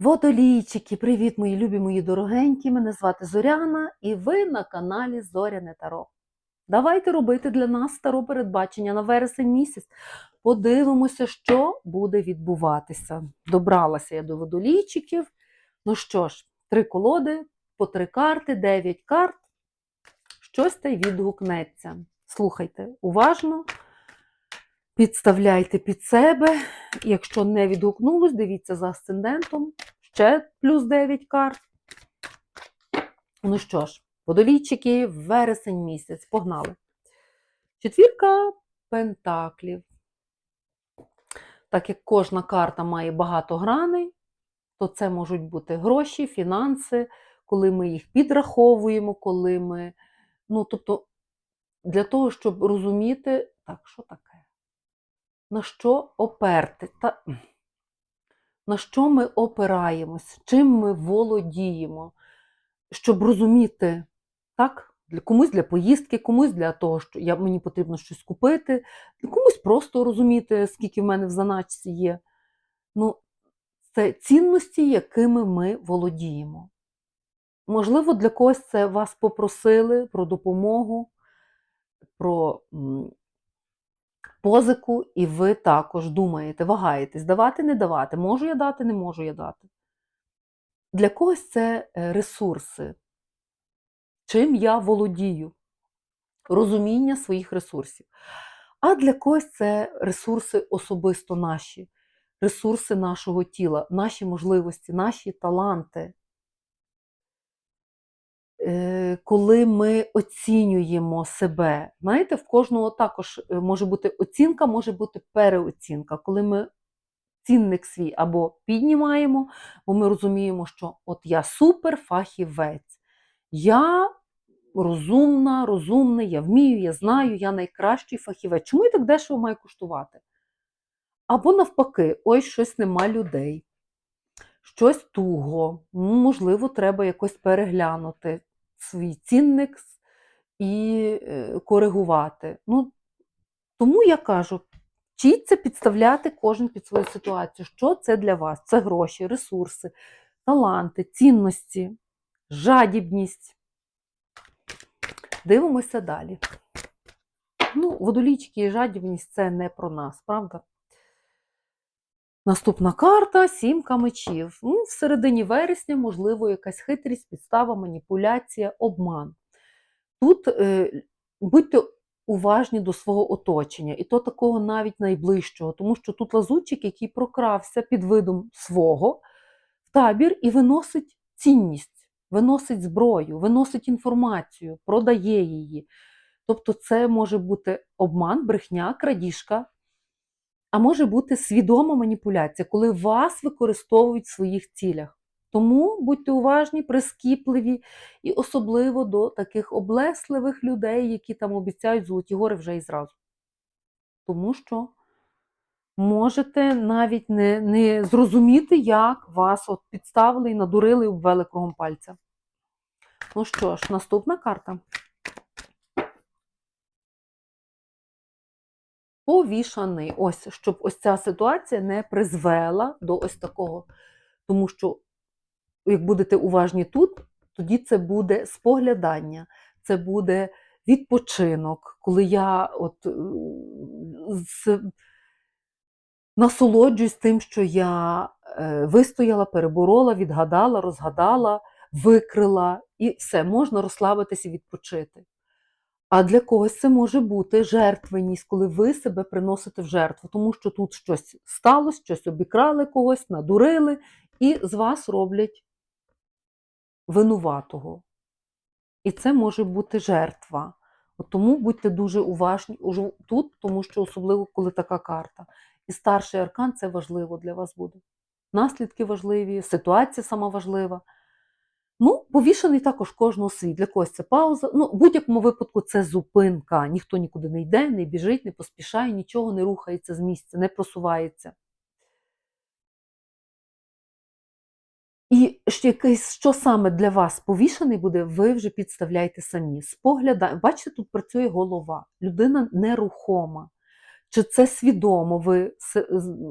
Водолійчики, привіт, мої любі, мої дорогенькі. Мене звати Зоряна, і ви на каналі Зоряне Таро. Давайте робити для нас таро передбачення на вересень місяць. Подивимося, що буде відбуватися. Добралася я до водолійчиків. Ну що ж, три колоди, по три карти, дев'ять карт. Щось та й відгукнеться. Слухайте уважно, підставляйте під себе. Якщо не відгукнулось, дивіться за асцендентом. Ще плюс 9 карт. Ну що ж, водолійчики, вересень місяць. Погнали. Четвірка пентаклів. Так як кожна карта має багато граней, то це можуть бути гроші, фінанси, коли ми їх підраховуємо, коли ми. Ну, тобто, для того, щоб розуміти, так, що таке? На що оперти? Та... На що ми опираємось, чим ми володіємо, щоб розуміти, так, для комусь для поїздки, комусь для того, що я, мені потрібно щось купити, комусь просто розуміти, скільки в мене в заначці є. Ну, це цінності, якими ми володіємо. Можливо, для когось це вас попросили про допомогу, про позику, і ви також думаєте, вагаєтесь, давати, не давати, можу я дати, не можу я дати. Для когось це е, ресурси, чим я володію, розуміння своїх ресурсів. А для когось це ресурси особисто наші, ресурси нашого тіла, наші можливості, наші таланти. Е, Коли ми оцінюємо себе, знаєте, в кожного також е, може бути оцінка, може бути переоцінка, коли ми цінник свій або піднімаємо, бо ми розуміємо, що от я суперфахівець, я розумна, розумний, я вмію, я знаю, я найкращий фахівець. Чому я так дешево маю коштувати? Або навпаки, ой, щось нема людей, щось туго, можливо, треба якось переглянути свій цінник і е, коригувати. Ну, тому я кажу, вчіться підставляти кожен під свою ситуацію. Що це для вас? Це гроші, ресурси, таланти, цінності, жадібність. Дивимося далі. Ну, водолічки і жадібність це не про нас, правда? Наступна карта сімка мечів. Ну, в середині вересня, можливо, якась хитрість, підстава, маніпуляція, обман. Тут е, будьте уважні до свого оточення, і то такого навіть найближчого, тому що тут лазутчик, який прокрався під видом свого в табір і виносить цінність, виносить зброю, виносить інформацію, продає її. Тобто, це може бути обман, брехня, крадіжка. А може бути свідома маніпуляція, коли вас використовують в своїх цілях. Тому будьте уважні, прискіпливі і особливо до таких облесливих людей, які там обіцяють золоті гори вже і зразу. Тому що можете навіть не, не зрозуміти, як вас от підставили і надурили і обвели кругом пальця. Ну що ж, наступна карта. Повішаний. Ось, щоб ось ця ситуація не призвела до ось такого. Тому що, як будете уважні тут, тоді це буде споглядання, це буде відпочинок, коли я от е, з... насолоджуюсь тим, що я е, вистояла, переборола, відгадала, розгадала, викрила, і все, можна розслабитися і відпочити. А для когось це може бути жертвеність, коли ви себе приносите в жертву, тому що тут щось сталося, щось обікрали когось, надурили, і з вас роблять винуватого. І це може бути жертва. От Тому будьте дуже уважні тут, тому що особливо, коли така карта. І старший аркан це важливо для вас буде. Наслідки важливі, ситуація сама важлива. Ну, повішений також кожного свій. Для когось це пауза. Ну, будь-якому випадку це зупинка. Ніхто нікуди не йде, не біжить, не поспішає, нічого не рухається з місця, не просувається. І що саме для вас повішений буде, ви вже підставляєте самі. Спогляда... Бачите, тут працює голова. Людина нерухома. Чи це свідомо ви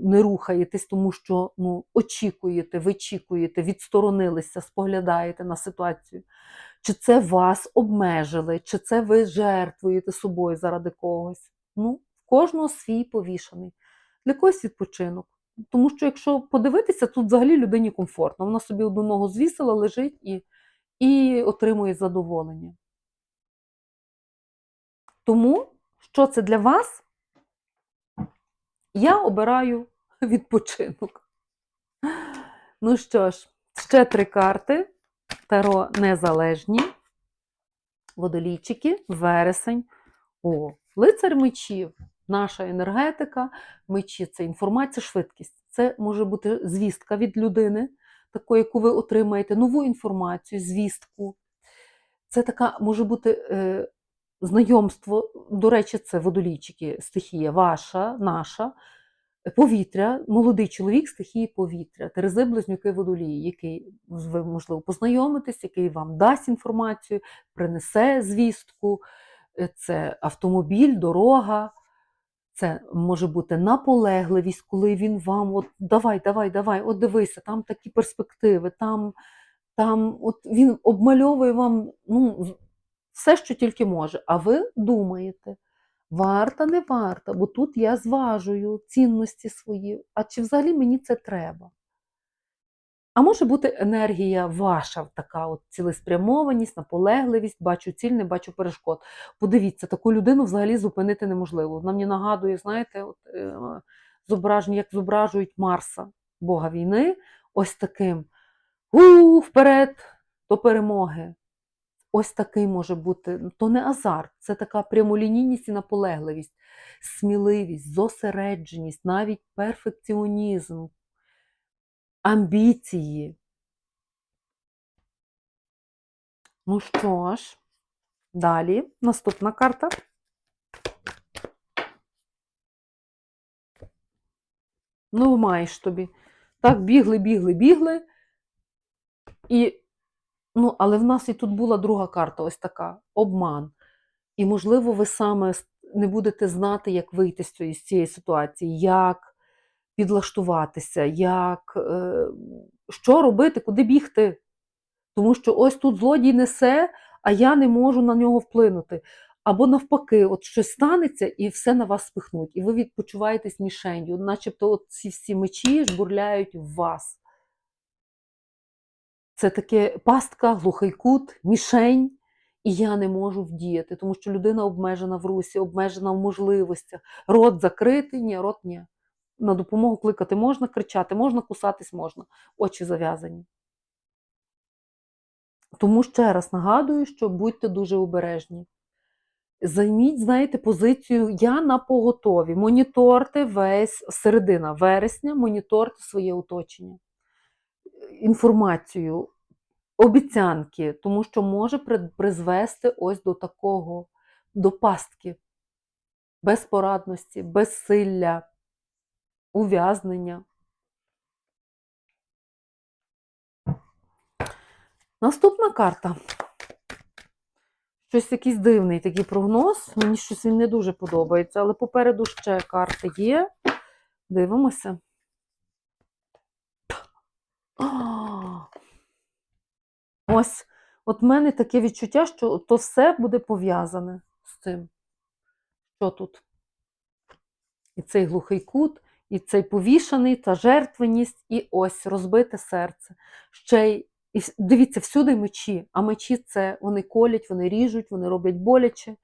не рухаєтесь, тому що ну, очікуєте, вичікуєте, відсторонилися, споглядаєте на ситуацію? Чи це вас обмежили, чи це ви жертвуєте собою заради когось? Ну, в кожного свій повішаний. Для когось відпочинок. Тому що, якщо подивитися, тут взагалі людині комфортно. Вона собі одну ногу звісила, лежить і, і отримує задоволення. Тому, що це для вас? Я обираю відпочинок. Ну що ж, ще три карти. Таро незалежні. Водолійчики, вересень. О, лицар мечів. Наша енергетика, мечі це інформація, швидкість. Це може бути звістка від людини, такої, яку ви отримаєте, нову інформацію, звістку. Це така може бути е, знайомство. До речі, це водолійчики, стихія ваша, наша. Повітря, молодий чоловік стихії повітря, Терези близнюки водолії, який ви, можливо, познайомитесь, який вам дасть інформацію, принесе звістку, Е, це автомобіль, дорога, це може бути наполегливість, коли він вам от давай, давай, давай, от дивися, там такі перспективи, там, там от він обмальовує вам ну, все, що тільки може. А ви думаєте, варта, не варта, бо тут я зважую цінності свої, а чи взагалі мені це треба? А може бути енергія ваша, така от цілеспрямованість, наполегливість, бачу ціль, не бачу перешкод. Подивіться, таку людину взагалі зупинити неможливо. Вона мені нагадує, знаєте, от, е, зображення, як зображують Марса, Бога війни, ось таким у вперед до перемоги. Ось такий може бути. ну, То не азарт, це така прямолінійність і наполегливість, сміливість, зосередженість, навіть перфекціонізм, амбіції. Ну що ж, далі наступна карта. Ну, маєш тобі. Так, бігли, бігли, бігли. І, ну, але в нас і тут була друга карта, ось така обман. І, можливо, ви саме не будете знати, як вийти з цієї, ситуації, як підлаштуватися, як, е, що робити, куди бігти. Тому що ось тут злодій несе, а я не можу на нього вплинути. Або навпаки, от щось станеться і все на вас спихнуть, і ви відпочуваєтесь мішенью, начебто от ці всі мечі жбурляють в вас. Це таке пастка, глухий кут, мішень, і я не можу вдіяти, тому що людина обмежена в русі, обмежена в можливостях. Рот закритий, ні, рот ні. На допомогу кликати можна, кричати можна, кусатись можна, очі зав'язані. Тому ще раз нагадую, що будьте дуже обережні. Займіть, знаєте, позицію я на поготові. Моніторте весь середина вересня, моніторте своє оточення, інформацію, обіцянки, тому що може призвести ось до такого, до пастки, безпорадності, безсилля, ув'язнення. Наступна карта. Щось якийсь дивний такий прогноз. Мені щось він не дуже подобається, але попереду ще карти є. Дивимося. Ось, от в мене таке відчуття, що то все буде пов'язане з цим. Що тут? І цей глухий кут, і цей повішаний, та жертвеність, і ось розбите серце. Ще й і дивіться, всюди мечі, а мечі це вони колять, вони ріжуть, вони роблять боляче.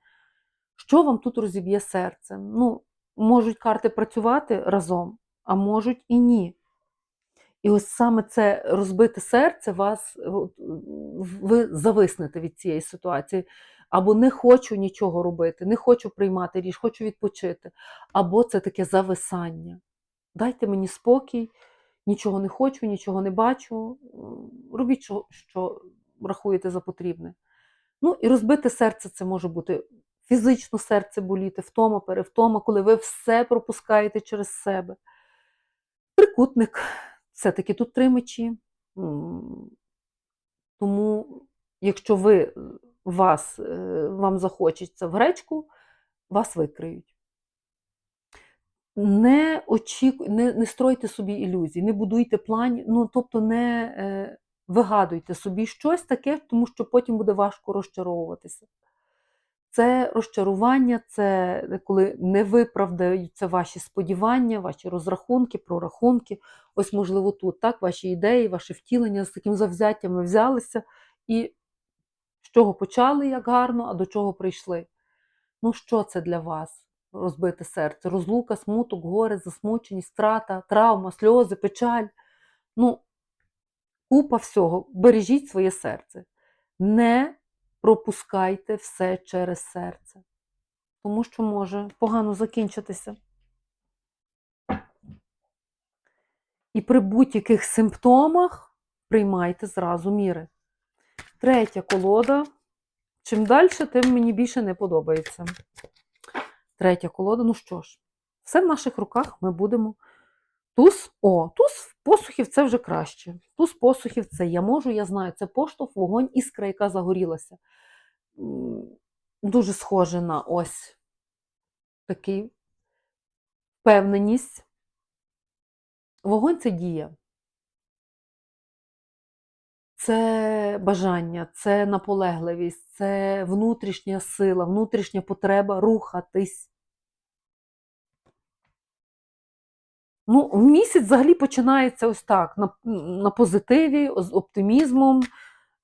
Що вам тут розіб'є серце? Ну, можуть карти працювати разом, а можуть і ні. І ось саме це розбите серце вас, ви зависнете від цієї ситуації. Або не хочу нічого робити, не хочу приймати річ, хочу відпочити. Або це таке зависання. Дайте мені спокій, нічого не хочу, нічого не бачу. м, Робіть, що, що рахуєте за потрібне. Ну і розбите серце це може бути фізично серце боліти, втома, перевтома, коли ви все пропускаєте через себе. Трикутник, все-таки тут три мечі. Тому, якщо ви вас, е, вам захочеться в гречку, вас викриють. не очіку... не, не стройте собі ілюзій, не будуйте планів, ну тобто не е, вигадуйте собі щось таке, тому що потім буде важко розчаровуватися. Це розчарування, це коли не виправдаються ваші сподівання, ваші розрахунки, прорахунки. Ось, можливо, тут так, ваші ідеї, ваше втілення з таким завзяттям ви взялися і з чого почали як гарно, а до чого прийшли. Ну, що це для вас? Розбите серце, розлука, смуток, горе, засмученість, страта, травма, сльози, печаль. Ну, купа всього. Бережіть своє серце. Не пропускайте все через серце, тому що може погано закінчитися. І при будь-яких симптомах приймайте зразу міри. Третя колода. Чим далі, тим мені більше не подобається. Третя колода. Ну що ж, все в наших руках ми будемо. Туз, о, туз посухів це вже краще. Туз посухів це я можу, я знаю, це поштовх, вогонь, іскра, яка загорілася. Дуже схоже на ось такий впевненість. Вогонь це дія. Це бажання, це наполегливість, це внутрішня сила, внутрішня потреба рухатись. Ну, місяць взагалі починається ось так: на, на позитиві, з оптимізмом,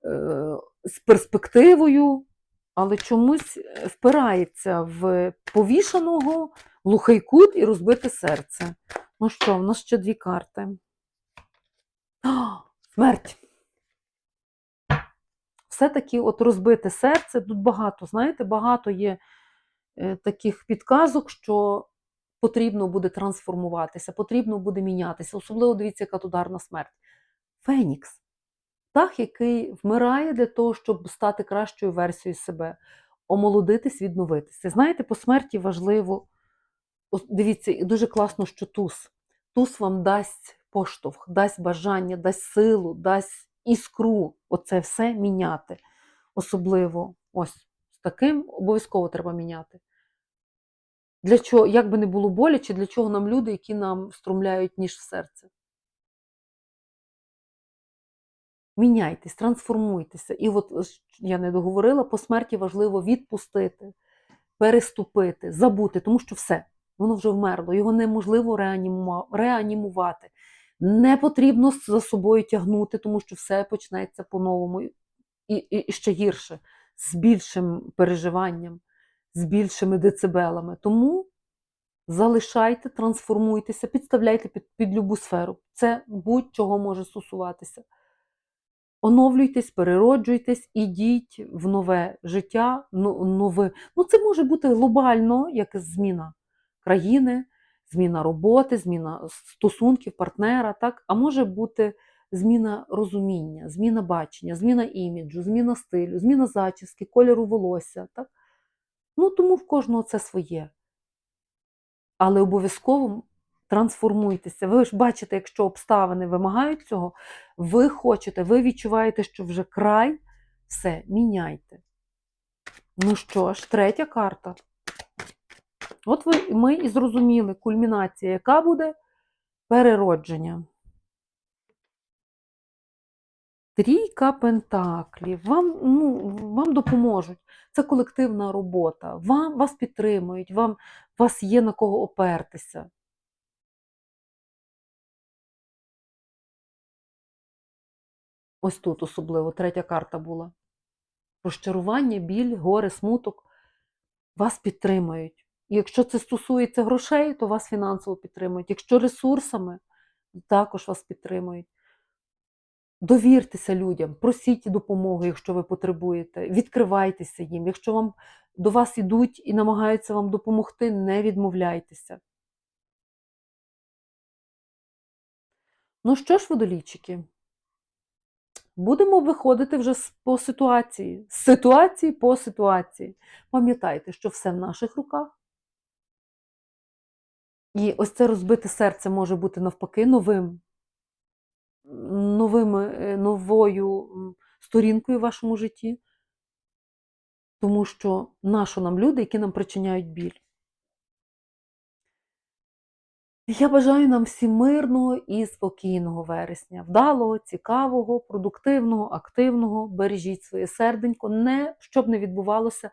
е, з перспективою, але чомусь е, впирається в повішаного, глухий кут і розбите серце. Ну що, в нас ще дві карти. А, смерть. Все-таки от розбите серце, тут багато, знаєте, багато є е, таких підказок, що потрібно буде трансформуватися, потрібно буде мінятися. Особливо дивіться, яка тут гарна смерть. Фенікс. Птах, який вмирає для того, щоб стати кращою версією себе, омолодитись, відновитися. Знаєте, по смерті важливо, дивіться, і дуже класно, що туз. Туз вам дасть поштовх, дасть бажання, дасть силу, дасть іскру. Оце все міняти. Особливо ось з таким обов'язково треба міняти. Для чого, як би не було боляче, для чого нам люди, які нам струмляють ніж в серце? Міняйтесь, трансформуйтеся. І от я не договорила, по смерті важливо відпустити, переступити, забути, тому що все, воно вже вмерло, його неможливо реанімувати. Не потрібно за собою тягнути, тому що все почнеться по-новому і, і, і ще гірше, з більшим переживанням, з більшими децибелами. Тому залишайте, трансформуйтеся, підставляйте під, під любу сферу. Це будь-чого може стосуватися. Оновлюйтесь, перероджуйтесь, ідіть в нове життя, нове. Ну, це може бути глобально, як зміна країни, зміна роботи, зміна стосунків, партнера, так? а може бути зміна розуміння, зміна бачення, зміна іміджу, зміна стилю, зміна зачіски, кольору волосся. Так? Ну, тому в кожного це своє. Але обов'язково трансформуйтеся. Ви ж бачите, якщо обставини вимагають цього, ви хочете, ви відчуваєте, що вже край, все, міняйте. Ну що ж, третя карта. От ви, ми і зрозуміли, кульмінація, яка буде переродження. Трійка пентаклів. Вам, ну, вам допоможуть. Це колективна робота. Вам, вас підтримують, вам, вас є на кого опертися. Ось тут особливо третя карта була. Розчарування, біль, горе, смуток. Вас підтримують. І якщо це стосується грошей, то вас фінансово підтримують. Якщо ресурсами, також вас підтримують. Довіртеся людям, просіть допомоги, якщо ви потребуєте, відкривайтеся їм. Якщо вам до вас ідуть і намагаються вам допомогти, не відмовляйтеся. Ну що ж, водолійчики, будемо виходити вже по ситуації, з ситуації по ситуації. Пам'ятайте, що все в наших руках. І ось це розбите серце може бути навпаки новим, новим, е, новою сторінкою в вашому житті, тому що нащо нам люди, які нам причиняють біль. Я бажаю нам всім мирного і спокійного вересня, вдалого, цікавого, продуктивного, активного. Бережіть своє серденько, не, щоб не відбувалося,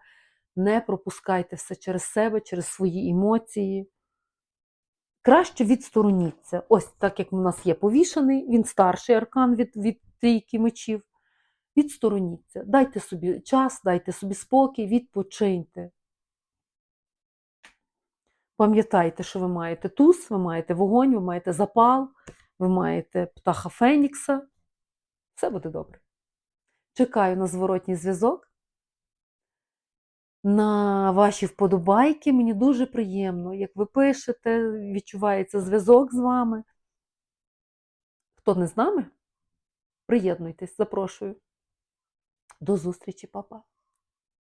не пропускайте все через себе, через свої емоції. Краще відстороніться. Ось так як у нас є повішений, він старший аркан від, від трійки мечів. Відстороніться, дайте собі час, дайте собі спокій, відпочиньте. Пам'ятайте, що ви маєте туз, ви маєте вогонь, ви маєте запал, ви маєте птаха Фенікса. Все буде добре. Чекаю на зворотній зв'язок. На ваші вподобайки. Мені дуже приємно, як ви пишете, відчувається зв'язок з вами. Хто не з нами, приєднуйтесь, запрошую. До зустрічі, папа.